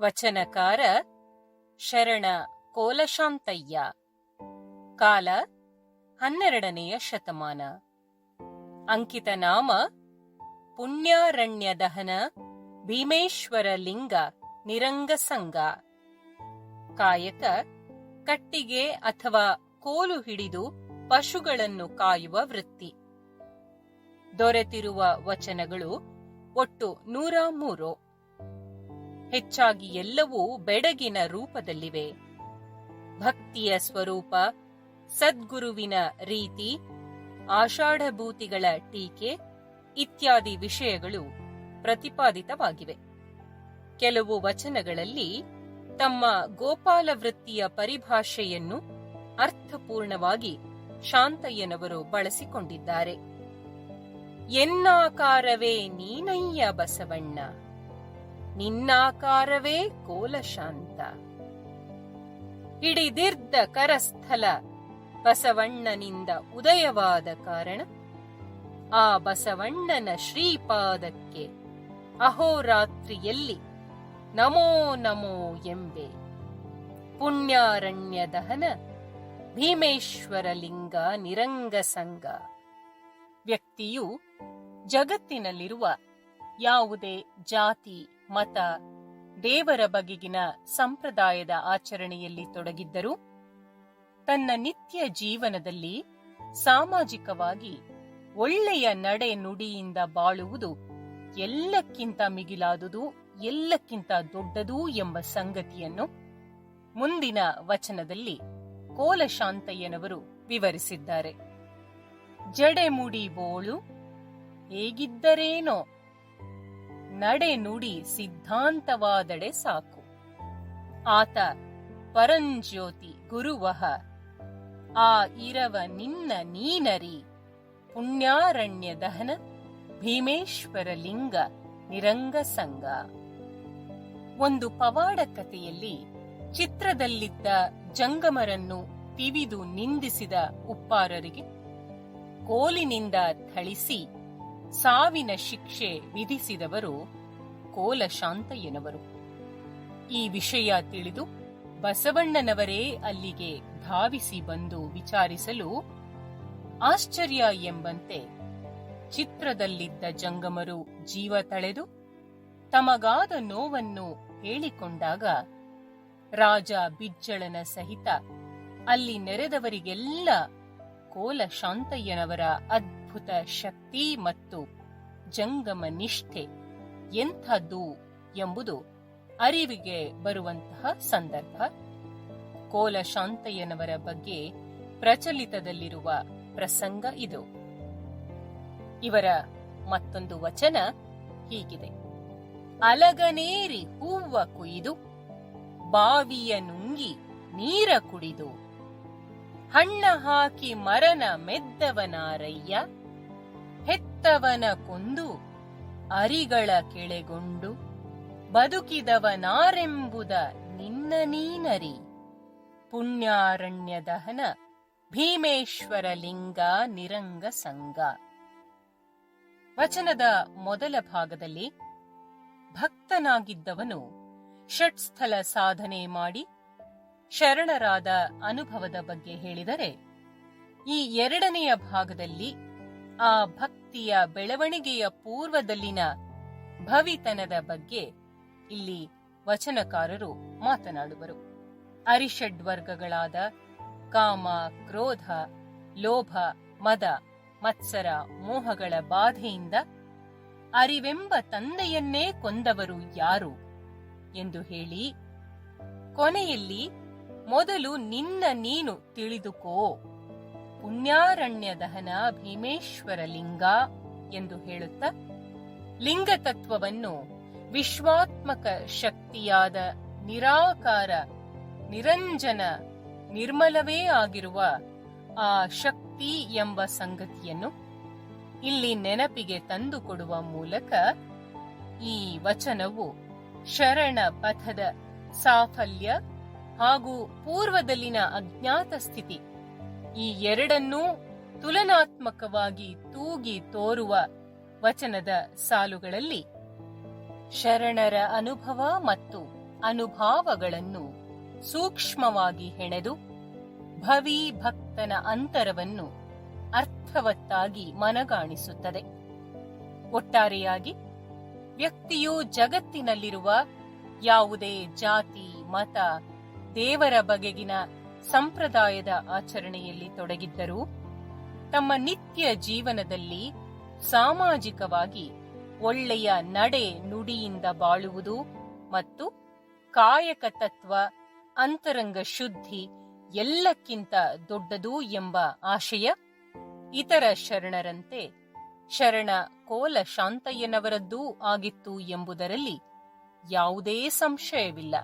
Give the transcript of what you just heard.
ವಚನಕಾರ ಶರಣ ಕೋಲಶಾಂತಯ್ಯ. ಕಾಲ ಹನ್ನೆರಡನೆಯ ಶತಮಾನ. ಅಂಕಿತ ನಾಮ ಪುಣ್ಯಾರಣ್ಯ ದಹನ ಭೀಮೇಶ್ವರ ಲಿಂಗ ನಿರಂಗ ಸಂಘ ಕಾಯಕ ಕಟ್ಟಿಗೆ ಅಥವಾ ಕೋಲು ಹಿಡಿದು ಪಶುಗಳನ್ನು ಕಾಯುವ ವೃತ್ತಿ. ದೊರೆತಿರುವ ವಚನಗಳು ಒಟ್ಟು ನೂರ ಮೂರು. ಹೆಚ್ಚಾಗಿ ಎಲ್ಲವೂ ಬೆಡಗಿನ ರೂಪದಲ್ಲಿವೆ. ಭಕ್ತಿಯ ಸ್ವರೂಪ, ಸದ್ಗುರುವಿನ ರೀತಿ, ಆಷಾಢಭೂತಿಗಳ ಟೀಕೆ ಇತ್ಯಾದಿ ವಿಷಯಗಳು ಪ್ರತಿಪಾದಿತವಾಗಿವೆ. ಕೆಲವು ವಚನಗಳಲ್ಲಿ ತಮ್ಮ ಗೋಪಾಲ ವೃತ್ತಿಯ ಪರಿಭಾಷೆಯನ್ನು ಅರ್ಥಪೂರ್ಣವಾಗಿ ಶಾಂತಯ್ಯನವರು ಬಳಸಿಕೊಂಡಿದ್ದಾರೆ. ಎನ್ನಾಕಾರವೇ ನೀನಯ್ಯ ಬಸವಣ್ಣ ನಿನ್ನಾಕಾರವೇ ಕೋಲಶಾಂತ. ಹಿಡಿದಿರ್ದ ಕರಸ್ಥಲ ಬಸವಣ್ಣನಿಂದ ಉದಯವಾದ ಕಾರಣ ಆ ಬಸವಣ್ಣನ ಶ್ರೀಪಾದಕ್ಕೆ ಅಹೋರಾತ್ರಿಯಲ್ಲಿ ನಮೋ ನಮೋ ಎಂಬೆ. ಪುಣ್ಯಾರಣ್ಯ ದಹನ ಭೀಮೇಶ್ವರ ಲಿಂಗ ನಿರಂಗ ಸಂಗ. ವ್ಯಕ್ತಿಯು ಜಗತ್ತಿನಲ್ಲಿರುವ ಯಾವುದೇ ಜಾತಿ ಮತ ದೇವರ ಬಗೆಗಿನ ಸಂಪ್ರದಾಯದ ಆಚರಣೆಯಲ್ಲಿ ತೊಡಗಿದ್ದರೂ ತನ್ನ ನಿತ್ಯ ಜೀವನದಲ್ಲಿ ಸಾಮಾಜಿಕವಾಗಿ ಒಳ್ಳೆಯ ನಡೆ ನುಡಿಯಿಂದ ಬಾಳುವುದು ಎಲ್ಲಕ್ಕಿಂತ ಮಿಗಿಲಾದುದು, ಎಲ್ಲಕ್ಕಿಂತ ದೊಡ್ಡದು ಎಂಬ ಸಂಗತಿಯನ್ನು ಮುಂದಿನ ವಚನದಲ್ಲಿ ಕೋಲಶಾಂತಯ್ಯನವರು ವಿವರಿಸಿದ್ದಾರೆ. ಜಡೆಮುಡಿ ಬೋಳು ಹೇಗಿದ್ದರೇನೋ ನಡೆ ನುಡಿ ಸಿದ್ಧಾಂತವಾದಡೆ ಸಾಕು. ಆತ ಪರಂಜ್ಯೋತಿ ಗುರುವಹ, ಆ ಇರವ ನಿನ್ನ ನೀನರಿ ಪುಣ್ಯಾರಣ್ಯ ದಹನ ಭೀಮೇಶ್ವರ ಲಿಂಗ ನಿರಂಗ ಸಂಗ ಒಂದು ಪವಾಡ ಕಥೆಯಲ್ಲಿ ಚಿತ್ರದಲ್ಲಿದ್ದ ಜಂಗಮರನ್ನು ತಿವಿದು ನಿಂದಿಸಿದ ಉಪ್ಪಾರರಿಗೆ, ಕೋಲಿನಿಂದ ಥಳಿಸಿ ಸಾವಿನ ಶಿಕ್ಷೆ ವಿಧಿಸಿದವರು ಕೋಲ ಶಾಂತಯ್ಯನವರು ಈ ವಿಷಯ ತಿಳಿದು ಬಸವಣ್ಣನವರೇ ಅಲ್ಲಿಗೆ ಧಾವಿಸಿ ಬಂದು ವಿಚಾರಿಸಲು ಆಶ್ಚರ್ಯ ಎಂಬಂತೆ ಚಿತ್ರದಲ್ಲಿದ್ದ ಜಂಗಮರು ಜೀವ ತಳೆದು ತಮಗಾದ ನೋವನ್ನು ಹೇಳಿಕೊಂಡಾಗ ರಾಜ ಬಿಜ್ಜಳನ ಸಹಿತ ಅಲ್ಲಿ ನೆರೆದವರಿಗೆಲ್ಲ ಕೋಲ ಶಾಂತಯ್ಯನವರ ಅದ್ಭುತ ಶಕ್ತಿ ಮತ್ತು ಜಂಗಮ ನಿಷ್ಠೆ ಎಂಥದ್ದು ಎಂಬುದು ಅರಿವಿಗೆ ಬರುವಂತಹ ಸಂದರ್ಭ. ಕೋಲ ಶಾಂತಯ್ಯನವರ ಬಗ್ಗೆ ಪ್ರಚಲಿತದಲ್ಲಿರುವ ಪ್ರಸಂಗ ಇದು. ಇವರ ಮತ್ತೊಂದು ವಚನ ಹೀಗಿದೆ. ಅಲಗನೇರಿ ಹೂವ ಕುಯ್ದು, ಬಾವಿಯ ನುಂಗಿ ನೀರ ಕುಡಿದು, ಹಣ್ಣ ಹಾಕಿ ಮರನ ಮೆದ್ದವನಾರಯ್ಯ ಹೆತ್ತವನ ಕೊಂದು ಅರಿಗಳ ಕೆಳೆಗೊಂಡು ಬದುಕಿದವನಾರೆಂಬುದ ನಿನ್ನ ನೀನರಿ. ಪುಣ್ಯಾರಣ್ಯ ದಹನ ಭೀಮೇಶ್ವರ ಲಿಂಗ ನಿರಂಗ ಸಂಗ. ವಚನದ ಮೊದಲ ಭಾಗದಲ್ಲಿ ಭಕ್ತನಾಗಿದ್ದವನು ಷಟ್ಸ್ಥಲ ಸಾಧನೆ ಮಾಡಿ ಶರಣರಾದ ಅನುಭವದ ಬಗ್ಗೆ ಹೇಳಿದರೆ, ಈ ಎರಡನೆಯ ಭಾಗದಲ್ಲಿ ಆ ಭಕ್ತಿಯ ಬೆಳವಣಿಗೆಯ ಪೂರ್ವದಲ್ಲಿನ ಭವಿತನದ ಬಗ್ಗೆ ಇಲ್ಲಿ ವಚನಕಾರರು ಮಾತನಾಡುವರು. ಅರಿಷಡ್ ವರ್ಗಗಳಾದ ಕಾಮ, ಕ್ರೋಧ, ಲೋಭ, ಮದ, ಮತ್ಸರ, ಮೋಹಗಳ ಬಾಧೆಯಿಂದ ಅರಿವೆಂಬ ತಂದೆಯನ್ನೇ ಕೊಂದವರು ಯಾರು ಎಂದು ಹೇಳಿ, ಕೊನೆಯಲ್ಲಿ ಮೊದಲು ನಿನ್ನ ನೀನು ತಿಳಿದುಕೋ. ಪುಣ್ಯಾರಣ್ಯ ದಹನ ಭೀಮೇಶ್ವರ ಲಿಂಗ ಎಂದು ಹೇಳುತ್ತಾ ಲಿಂಗ ತತ್ವವನ್ನು ವಿಶ್ವಾತ್ಮಕ ಶಕ್ತಿಯಾದ ನಿರಾಕಾರ ನಿರಂಜನ ನಿರ್ಮಲವೇ ಆಗಿರುವ ಆ ಶಕ್ತಿ ಎಂಬ ಸಂಗತಿಯನ್ನು ಇಲ್ಲಿ ನೆನಪಿಗೆ ತಂದುಕೊಡುವ ಮೂಲಕ ಈ ವಚನವು ಶರಣ ಪಥದ ಸಾಫಲ್ಯ ಹಾಗೂ ಪೂರ್ವದಲ್ಲಿನ ಅಜ್ಞಾತ ಸ್ಥಿತಿ ಈ ಎರಡನ್ನೂ ತುಲನಾತ್ಮಕವಾಗಿ ತೂಗಿ ತೋರುವ ವಚನದ ಸಾಲುಗಳಲ್ಲಿ ಶರಣರ ಅನುಭವ ಮತ್ತು ಅನುಭಾವಗಳನ್ನು ಸೂಕ್ಷ್ಮವಾಗಿ ಹೆಣೆದು ಭವಿ ಭಕ್ತನ ಅಂತರವನ್ನು ಅರ್ಥವತ್ತಾಗಿ ಮನಗಾಣಿಸುತ್ತದೆ. ಒಟ್ಟಾರೆಯಾಗಿ ವ್ಯಕ್ತಿಯು ಜಗತ್ತಿನಲ್ಲಿರುವ ಯಾವುದೇ ಜಾತಿ, ಮತ, ದೇವರ ಬಗೆಗಿನ ಸಂಪ್ರದಾಯದ ಆಚರಣೆಯಲ್ಲಿ ತೊಡಗಿದ್ದರೂ ತಮ್ಮ ನಿತ್ಯ ಜೀವನದಲ್ಲಿ ಸಾಮಾಜಿಕವಾಗಿ ಒಳ್ಳೆಯ ನಡೆ ನುಡಿಯಿಂದ ಬಾಳುವುದು ಮತ್ತು ಕಾಯಕ ತತ್ವ ಅಂತರಂಗ ಶುದ್ಧಿ ಎಲ್ಲಕ್ಕಿಂತ ದೊಡ್ಡದು ಎಂಬ ಆಶಯ ಇತರ ಶರಣರಂತೆ ಶರಣ ಕೋಲ ಶಾಂತಯ್ಯನವರದ್ದೂ ಆಗಿತ್ತು ಎಂಬುದರಲ್ಲಿ ಯಾವುದೇ ಸಂಶಯವಿಲ್ಲ.